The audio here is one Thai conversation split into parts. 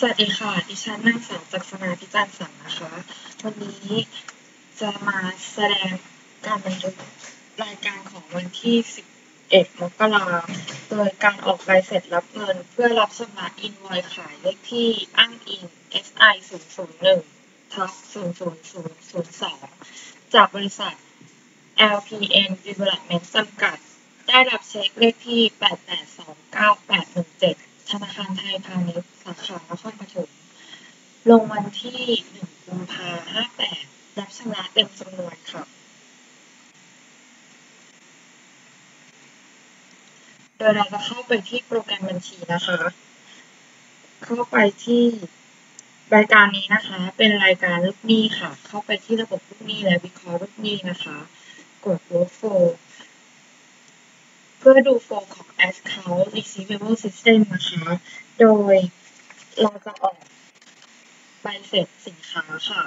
สวัสดีค่ะ ดิฉันนางสาวจักษนาพิจารณ์สังนะคะ วันนี้จะมาแสดงการบันทึกรายการของวันที่ 11 มกราโดยการออกใบเสร็จรับเงินเพื่อรับชำระอินวอยขายเลขที่อ้างอิง SI 001ทับ00002 จากบริษัท LPN Development จำกัด ได้รับเช็คเลขที่ 8829817 ธนาคารไทยพาณิชย์าขานครปฐม ลงวันที่1กุมภา58รับชำระเต็มจำนวนค่ะ โดยเราจะเข้าไปที่โปรแกรมบัญชีนะคะ เข้าไปที่รายการนี้นะคะ เป็นรายการลูกหนี้ค่ะ เข้าไปที่ระบบลูกหนี้และวิเคราะห์ลูกหนี้นะคะ กด workflow เพื่อดูโฟลของ account receivable system นะคะ โดย เราจะออกใบเสร็จสินค้าค่ะ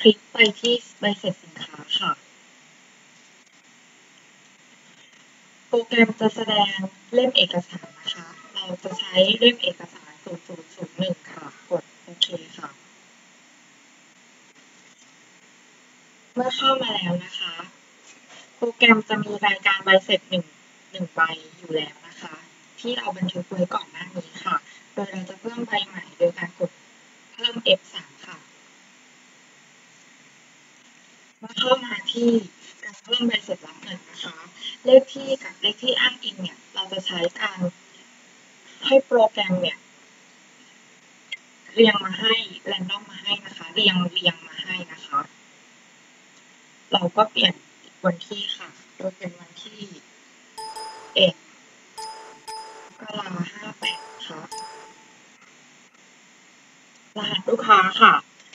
คลิกไปที่ใบเสร็จสินค้าค่ะ โปรแกรมจะแสดงเล่มเอกสารนะคะ เราจะใช้เล่มเอกสาร 0001 ค่ะ กดโอเคค่ะ เมื่อเข้ามาแล้วนะคะ โปรแกรมจะมีรายการใบเสร็จหนึ่งหนึ่งใบอยู่แล้วนะคะ ที่เราบันทึกไว้ก่อนหน้านี้ค่ะ โดยเราจะเพิ่มใบใหม่โดยการกดเพิ่ม F3 ค่ะเมื่อเข้ามาที่การเพิ่มใบเสร็จรับเงินนะคะ เลขที่กับเลขที่อ้างอิงเนี่ย เราจะใช้การให้โปรแกรมเนี่ยเรียงมาให้แรนดอมมาให้นะคะ เรียงเรียงมาให้นะคะ เราก็เปลี่ยนวันที่ค่ะ โดยเป็นวันที่เอ็ดกราห้าแปดค่ะ รหัสลูกค้าค่ะ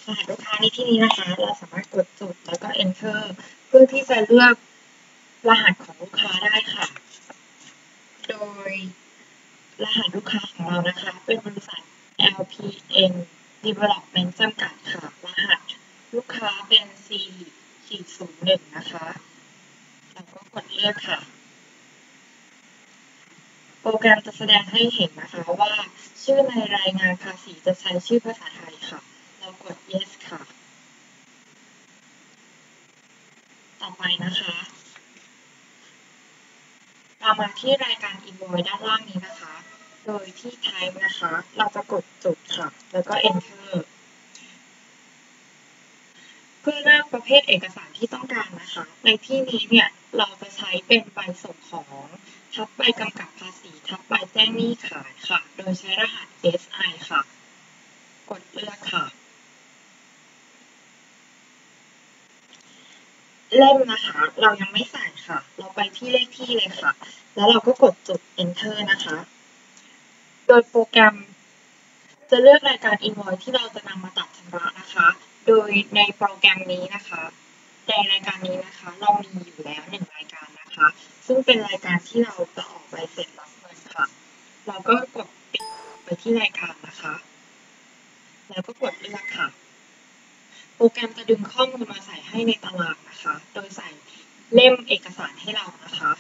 รหัสลูกค้าในที่นี้นะคะ เราสามารถกดจุดแล้วก็ enter เพื่อที่จะเลือกรหัสของลูกค้าได้ค่ะ โดยรหัสลูกค้าของเรานะคะ เป็นบริษัท LPN Development จำกัดค่ะ รหัสลูกค้าเป็น C ขีดศูนย์หนึ่งนะคะเราก็กดเลือกค่ะ โปรแกรมจะแสดงให้เห็นนะคะว่า ชื่อในรายงานภาษีจะใช้ชื่อภาษาไทยค่ะ เรากด yes ค่ะ ต่อไปนะคะเรามาที่รายการ invoice ด้านล่างนี้นะคะ โดยที่ type นะคะ เราจะกดจุดค่ะ แล้วก็ enter เพื่อเลือกประเภทเอกสารที่ต้องการนะคะ ในที่นี้เนี่ย เราจะใช้เป็นใบส่งของ ทับใบกำกับภาษีทับใบแจ้งหนี้ขายค่ะ โดยใช้รหัส SI ค่ะ กดเลือกค่ะ เล่มนะคะ เรายังไม่ใส่ค่ะ เราไปที่เลขที่เลยค่ะ แล้วเราก็กดจุด enter นะคะ โดยโปรแกรมจะเลือกรายการ invoice ที่เราจะนำมาตัดชำระนะคะ โดยในโปรแกรมนี้นะคะ ในรายการนี้นะคะ เรามีอยู่แล้วหนึ่งรายการนะคะ ซึ่งเป็นรายการที่เราจะออกใบเสร็จรับเงินค่ะ เราก็กดปิดไปที่รายการนะคะ แล้วก็กดเลือกค่ะ โปรแกรมจะดึงข้อมูลมาใส่ให้ในตารางนะคะ โดยใส่เล่มเอกสารให้เรานะคะ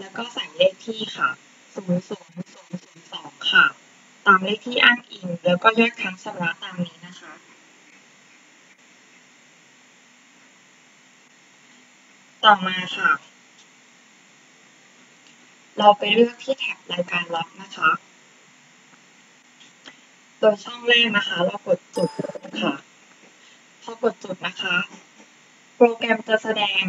แล้วก็ใส่เลขที่ค่ะ00002 ค่ะ ตามเลขที่อ้างอิง แล้วก็ยอดค้างชำระตามนี้นะคะต่อมาค่ะ เราไปเลือกที่แท็บรายการล็อกนะคะ โดยช่องแรกนะคะ เรากดจุดค่ะ พอกดจุดนะคะ โปรแกรมจะแสดง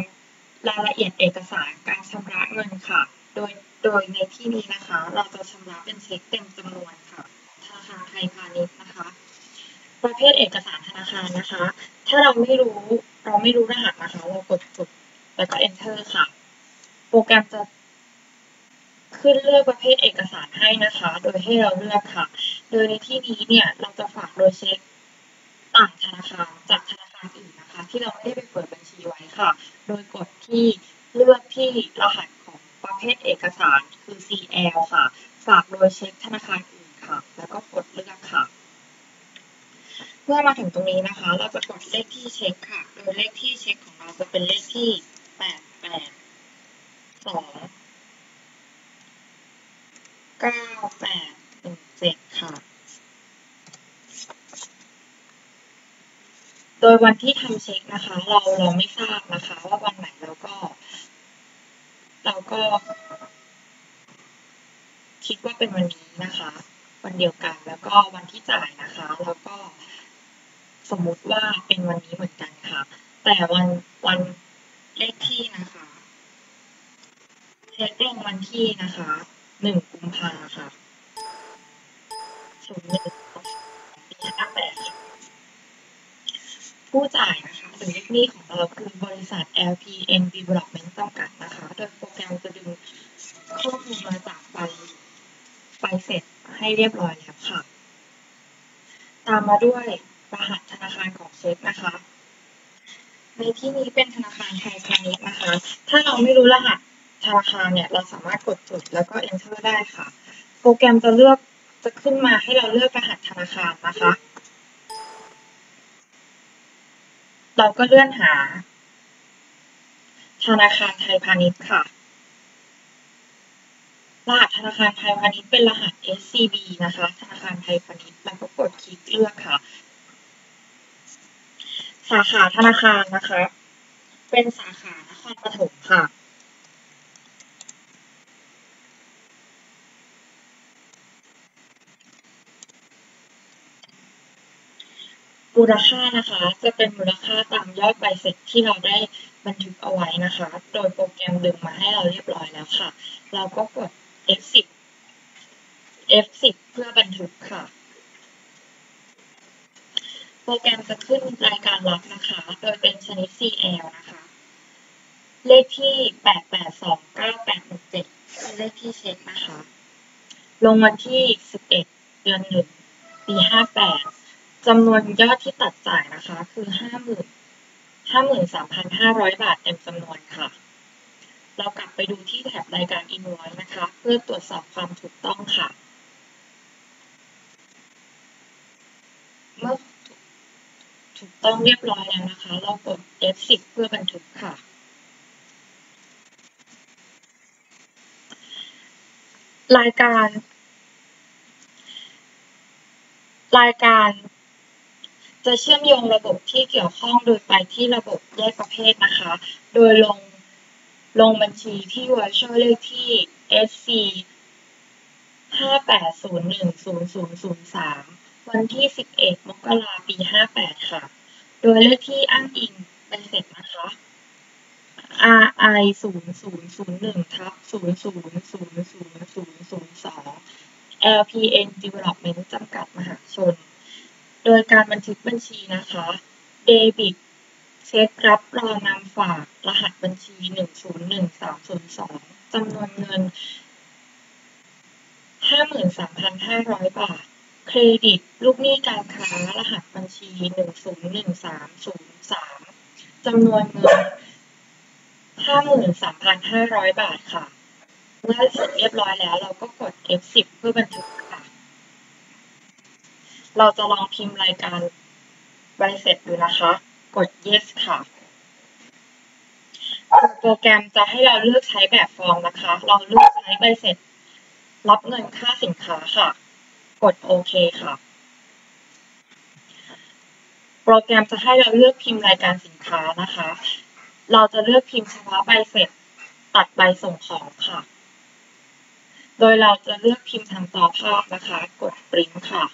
รายละเอียดเอกสารการชำระเงินค่ะ โดย โดยในที่นี้นะคะ เราจะชำระเป็นเช็คเต็มจำนวนค่ะ ธนาคารไทยพาณิชย์นะคะ ประเภทเอกสารธนาคารนะคะ ถ้าเราไม่รู้ เราไม่รู้รหัสนะคะ เรากดจุดแล้วก็ enter ค่ะ โปรแกรมจะ ขึ้นเลือกประเภทเอกสารให้นะคะ โดยให้เราเลือกค่ะ โดยในที่นี้เนี่ยเราจะฝากโดยเช็คต่างธนาคารจากธนาคารอื่นนะคะ ที่เราไม่ได้ไปเปิดบัญชีไว้ค่ะ โดยกดที่เลือกที่รหัสของประเภทเอกสารคือ CL ค่ะ ฝากโดยเช็คธนาคารอื่นค่ะ แล้วก็กดเลือกค่ะ เมื่อมาถึงตรงนี้นะคะ เราจะกดเลขที่เช็คค่ะ โดยเลขที่เช็คของเราจะเป็นเลขที่ 8 8 2 9 8 1 7ค่ะ โดยวันที่ทำเช็คนะคะ เราเราไม่ทราบนะคะ ว่าวันไหนเราก็ เราก็ คิดว่าเป็นวันนี้นะคะ วันเดียวกันแล้วก็วันที่จ่ายนะคะ แล้วก็สมมุติว่าเป็นวันนี้เหมือนกันค่ะ แต่วันวันเลขที่นะคะ เช็คลงวันที่นะคะหนึ่ง กุมภาค่ะศูนย์หนึ่งปีห้าแปดค่ะผู้จ่ายนะคะหรือเลขหนี้ของเราคือบริษัท LPN Development จำกัดนะคะ โดยโปรแกรมจะดึงข้อมูลมาจากใบใบเสร็จให้เรียบร้อยแล้วค่ะ ตามมาด้วยรหัสธนาคารของเช็คนะคะ ในที่นี้เป็นธนาคารไทยพาณิชย์นะคะ ถ้าเราไม่รู้รหัส ธนาคารเนี่ยเราสามารถกดจุดแล้วก็ enter ได้ค่ะ โปรแกรมจะเลือกจะขึ้นมาให้เราเลือกรหัสธนาคารนะคะ เราก็เลื่อนหา ธนาคารไทยพาณิชย์ค่ะ รหัสธนาคารไทยพาณิชย์เป็นรหัส SCB นะคะ ธนาคารไทยพาณิชย์แล้วก็กดคลิกเลือกค่ะ สาขาธนาคารนะคะ เป็นสาขานครปฐมค่ะ ลค่านะคะ จะเป็นมูลค่าตามยอดใบเสร็จที่เราได้บันทึกเอาไว้นะคะ โดยโปรแกรมดึงมาให้เราเรียบร้อยแล้วค่ะ เราก็กด F10 F10 เพื่อบันทึกค่ะ โปรแกรมจะขึ้นรายการรับนะคะ โดยเป็นชนิด CL นะคะ เลขที่ 8829867เป็นเลขที่เช็คนะคะ ลงวันที่ 11 เดือน1ปี 58 จำนวนยอดที่ตัดจ่ายนะคะ คือ50,000 53,500บาทเต็มจำนวนค่ะ เรากลับไปดูที่แท็บรายการ invoice นะคะ เพื่อตรวจสอบความถูกต้องค่ะ เมื่อถูกต้องเรียบร้อยแล้วนะคะ เรากด F10 เพื่อบันทึกค่ะรายการ รายการ จะเชื่อมโยงระบบที่เกี่ยวข้องโดยไปที่ระบบแยกประเภทนะคะ โดยลงลงบัญชีที่ virtual เลขที่ SC 58010003 วันที่ 11 มกราปี 58 ค่ะ โดยเลขที่อ้างอิงใบเสร็จนะคะ RI 0001ทับ0000002 LPN Development จำกัดมหาชน โดยการบันทึกบัญชีนะคะ เดบิต เช็ครับรองนำฝาก รหัสบัญชี 101302จำนวนเงิน 53,500 บาท เครดิต ลูกหนี้การค้า รหัสบัญชี 101303จำนวนเงิน 53,500 บาทค่ะ เมื่อเสร็จเรียบร้อยแล้วเราก็กด F10 เพื่อบันทึก เราจะลองพิมพ์รายการใบเสร็จดูนะคะ กด yes ค่ะ โปรแกรมจะให้เราเลือกใช้แบบฟอร์มนะคะ เราเลือกใช้ใบเสร็จ รับเงินค่าสินค้าค่ะ กดโอเคค่ะ โปรแกรมจะให้เราเลือกพิมพ์รายการสินค้านะคะ เราจะเลือกพิมพ์เฉพาะใบเสร็จ ตัดใบส่งของค่ะ โดยเราจะเลือกพิมพ์ทางจอภาพนะคะ กดปริ้นค่ะ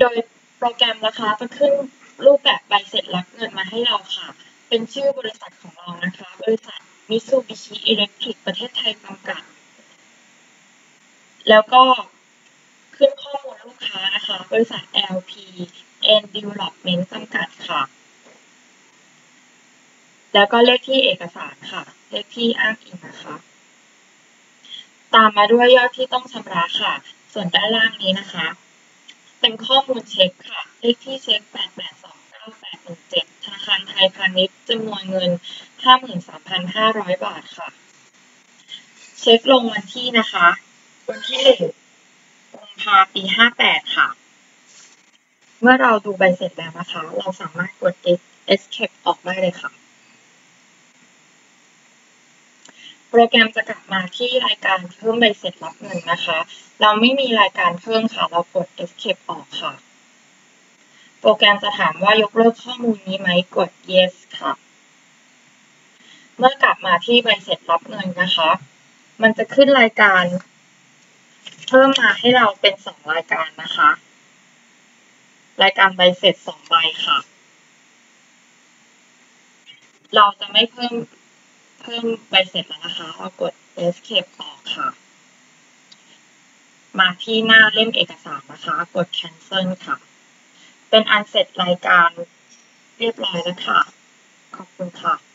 โดยโปรแกรมนะคะจะขึ้นรูปแบบใบเสร็จรับเงินมาให้เราค่ะ เป็นชื่อบริษัทของเรานะคะ บริษัท Mitsubishi Electric ประเทศไทยจำกัด แล้วก็ขึ้นข้อมูลลูกค้านะคะ บริษัท LP N Development จำกัดค่ะ แล้วก็เลขที่เอกสารค่ะ เลขที่อ้างอิงนะคะ ตามมาด้วยยอดที่ต้องชำระค่ะ ส่วนด้านล่างนี้นะคะ เป็นข้อมูลเช็คค่ะเลขที่เช็ค 8829817ธนาคารไทยพาณิชย์จำนวนเงิน 53,500 บาทค่ะ เช็คลงวันที่นะคะ วันที่1กุมภาปี 58 ค่ะ เมื่อเราดูใบเสร็จแล้วนะคะ เราสามารถกด escape ออกได้เลยค่ะ โปรแกรมจะกลับมาที่รายการเพิ่มใบเสร็จรับเงินนะคะ เราไม่มีรายการเพิ่มค่ะ เรากด escape ออกค่ะ โปรแกรมจะถามว่ายกเลิกข้อมูลนี้ไหม กด yes ค่ะ เมื่อกลับมาที่ใบเสร็จรับเงินนะคะ มันจะขึ้นรายการเพิ่มมาให้เราเป็นสองรายการนะคะ รายการใบเสร็จสองใบค่ะ เราจะไม่เพิ่ม เพิ่มไปเสร็จแล้วนะคะ เรากด escape ออกค่ะ มาที่หน้าเล่มเอกสารนะคะ กด cancel ค่ะ เป็นอันเสร็จรายการเรียบร้อยแล้วค่ะ ขอบคุณค่ะ